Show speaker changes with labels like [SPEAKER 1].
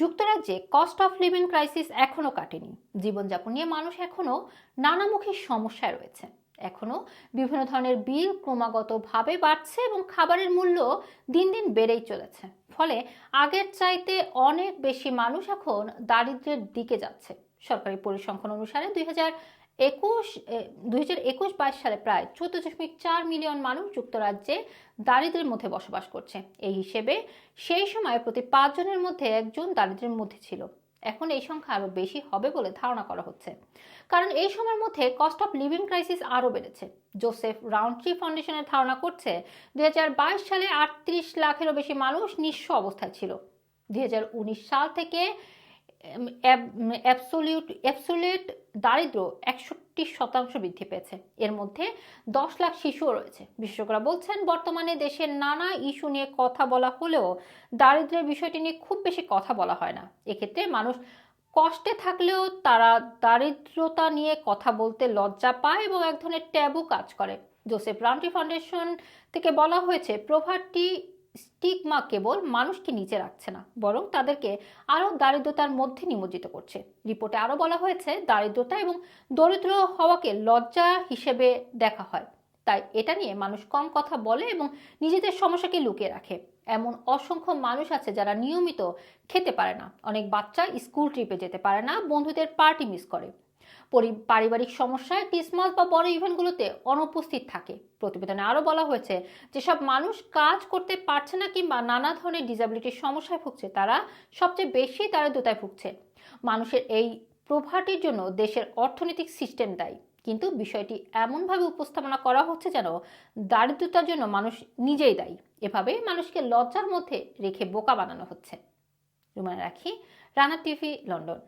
[SPEAKER 1] যুক্তরাজ্যে cost of living crisis এখনও কাটেনি। জীবনযাপন নিয়ে মানুষ এখনও নানামুখী সমস্যায় রয়েছে। এখনও বিভিন্ন ধরনের বিল ক্রমাগতভাবে বাড়ছে এবং খাবারের মূল্য দিন দিন বেড়েই চলেছে। ফলে আগের চাইতে অনেক বেশি মানুষ এখন দারিদ্র্যের দিকে যাচ্ছে। সরকারি পরিসংখ্যান অনুসারে দুই হাজার একুশ দুই হাজার একুশ বাইশ সালে প্রায় চোদ্দ দশমিক চার মিলিয়ন মানুষ যুক্তরাজ্যে দারিদ্র্যের মধ্যে বসবাস করছে। এই হিসেবে সেই সময় প্রতি পাঁচজনের মধ্যে একজন দারিদ্র্যের মধ্যে ছিল। এখন এই সংখ্যা আরও বেশি হবে বলে ধারণা করা হচ্ছে। কারণ এই সময়ের মধ্যে কস্ট অফ লিভিং ক্রাইসিস আরও বেড়েছে। জোসেফ রাউন্ডট্রি ফাউন্ডেশনের ধারণা করছে দুই হাজার বাইশ সালে আটত্রিশ লাখেরও বেশি মানুষ নিঃস্ব অবস্থায় ছিল। দুই হাজার উনিশ সাল থেকে অ্যাবসোলিউট অ্যাবসোলিউট দারিদ্র একষট্টি শতাংশ বৃদ্ধি পেয়েছে। এর মধ্যে দশ লাখ শিশুও রয়েছে। বিশেষজ্ঞরা বলছেন, বর্তমানে দেশের নানা ইস্যু নিয়ে কথা বলা হলেও দারিদ্র্যের বিষয়টি নিয়ে খুব বেশি কথা বলা হয় না। এক্ষেত্রে মানুষ কষ্টে থাকলেও তারা দারিদ্রতা নিয়ে কথা বলতে লজ্জা পায় এবং এক ধরনের ট্যাবু কাজ করে। জোসেফ রামটি ফাউন্ডেশন থেকে বলা হয়েছে প্রভারটি স্টিগমা কেবল মানুষকে নিচে রাখছে না, বরং তাদেরকে আরও দারিদ্রতার মধ্যে নিমজ্জিত করছে। রিপোর্টে আরও বলা হয়েছে, দারিদ্রতা এবং দরিদ্র হওয়াকে লজ্জা হিসেবে দেখা হয়। তাই এটা নিয়ে মানুষ কম কথা বলে এবং নিজেদের সমস্যাকে লুকিয়ে রাখে। এমন অসংখ্য মানুষ আছে যারা নিয়মিত খেতে পারে না। অনেক বাচ্চা স্কুল ট্রিপে যেতে পারে না, বন্ধুদের পার্টি মিস করে। পারিবারিক সমস্যায় ক্রিসমাস বা বড় ইভেন্টগুলোতে অনুপস্থিত থাকে। প্রতিবেদনে আরও বলা হয়েছে, যেসব মানুষ কাজ করতে পারছে না কিংবা নানা ধরনের ডিসাবিলিটির সমস্যায় ভুগছে, তারা সবচেয়ে বেশি দারিদ্রতায় ভুগছে। মানুষের এই প্রভাটির জন্য দেশের অর্থনৈতিক সিস্টেম দায়ী। কিন্তু বিষয়টি এমনভাবে উপস্থাপনা করা হচ্ছে যেন দারিদ্রতার জন্য মানুষ নিজেই দায়ী। এভাবে মানুষকে লজ্জার মধ্যে রেখে বোকা বানানো হচ্ছে। রুমানা রাখি, রানা টিভি, লন্ডন।